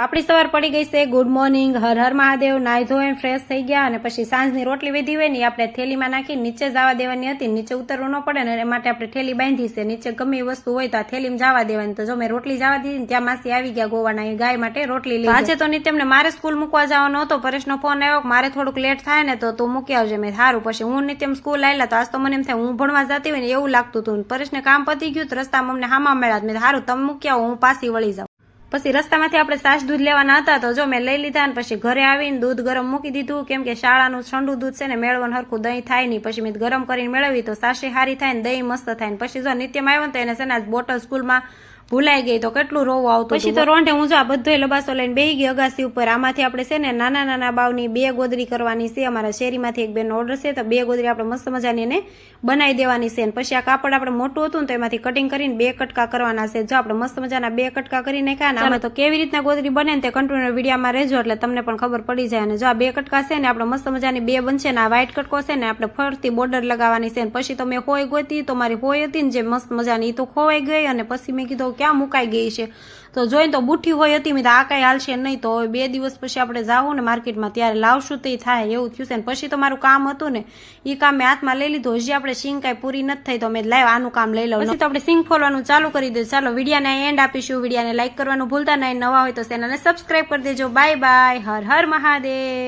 આપણી સવાર પડી ગઈ છે. Good morning Har Har Mahadev. નાહી ધોઈને ફ્રેશ થઈ ગયા અને પછી સાંજની રોટલી વિધી હોય ને આપણે થેલીમાં નાખી નીચે જવા દેવાની હતી નીચે ઉતરવું ન પડે ને એ માટે આપણે થેલી બાંધી છે. નીચે ગમે એ વસ્તુ હોય તો આ થેલીમાં જવા દેવાની. તો જો મેં રોટલી જવા દીધી ત્યાં માસી આવી ગયા ગોવાના એ ગાય માટે રોટલી લઈ આજે તો નહીં તેમને મારે સ્કૂલ મૂકવા જવાનો હતો પરેશનો ફોન આવ્યો મારે થોડુંક લેટ થાય ને તો તું મૂકી આવજે મેં સારું પછી હું નિત્યમ સ્કૂલ આવેલા તો આજ તો મને એમ થાય હું ભણવા જતી હોય ને એવું લાગતું હતું. પરેશને કામ પતી ગયું તો રસ્તામાં અમને હામા મળ્યા મેં સારું તમે મૂકી આવો હું પાછી વળી જાઉં. પછી રસ્તામાંથી આપણે સાસ દૂધ લેવાના હતા તો જો મેં લઈ લીધા ને પછી ઘરે આવીને દૂધ ગરમ મૂકી દીધું, કેમ કે શાળાનું ઠંડુ દૂધ છે ને મેળવવાનું હરખું દહીં થાય નહીં. પછી મેં ગરમ કરીને મેળવી તો સાસી હારી થાય ને દહીં મસ્ત થાય ને. પછી જો નિત્યમ આવ્યો ને તો એને છે ને બોટલ સ્કૂલમાં ભૂલાઈ ગઈ તો કેટલું રોવું આવતું પછી તો રોંઢે હું જો આ બધો લબાસો લઈને બેહી ગઈ અગાસી ઉપર. આમાંથી આપણે છે ને નાના નાના બાવની બે ગોદરી કરવાની છે. અમારા શેરીમાંથી એક બેન ઓર્ડર છે તો બે ગોદરી આપણે મસ્ત મજાની એને બનાવી દેવાની છે. અને પછી આ કાપડ આપણે મોટું હતું ને તો એમાંથી કટિંગ કરીને બે કટકા કરવાના છે. જો આપણે મસ્ત મજાના બે કટકા કરી નાખ્યા ને આમાં તો કેવી રીતના ગોદરી બને ને તે કન્ટિન્યુ વિડીયોમાં રહેજો એટલે તમને પણ ખબર પડી જાય. અને જો આ બે કટકા છે ને આપણે મસ્ત મજાની બે બનશે ને આ વ્હાઇટ કટકો છે ને આપણે ફરતી બોર્ડર લગાવવાની છે. ને પછી તો મેં હોય ગોતી તો મારી હોય હતી ને જે મસ્ત મજાની એ તો ખોવાઈ ગઈ. અને પછી મેં કીધું ક્યાં મુકાઈ ગઈ છે? તો જોઈને તો બુઠ્ઠી હોય હતી મેં તો આ કાંઈ હાલશે નહીં તો હવે બે દિવસ પછી આપણે જાવું ને માર્કેટમાં ત્યારે લાવશું તો થાય એવું થયું છે. ને પછી તો મારું કામ હતું ને એ કામ મેં હાથમાં લઈ લીધું હજી આપણે સિંગ કાંઈ પૂરી નથી થઈ તો મેં લાવ આનું કામ લઈ લઉં. તો આપણે સિંગ ફોલવાનું ચાલુ કરી દે ચાલો વિડીયાને એન્ડ આપીશું. વિડીયાને લાઈક કરવાનું ભૂલતા નહીં. નવા હોય તો ચેનલને સબસ્ક્રાઈબ કરી દેજો. Bye bye Har Har Mahadev.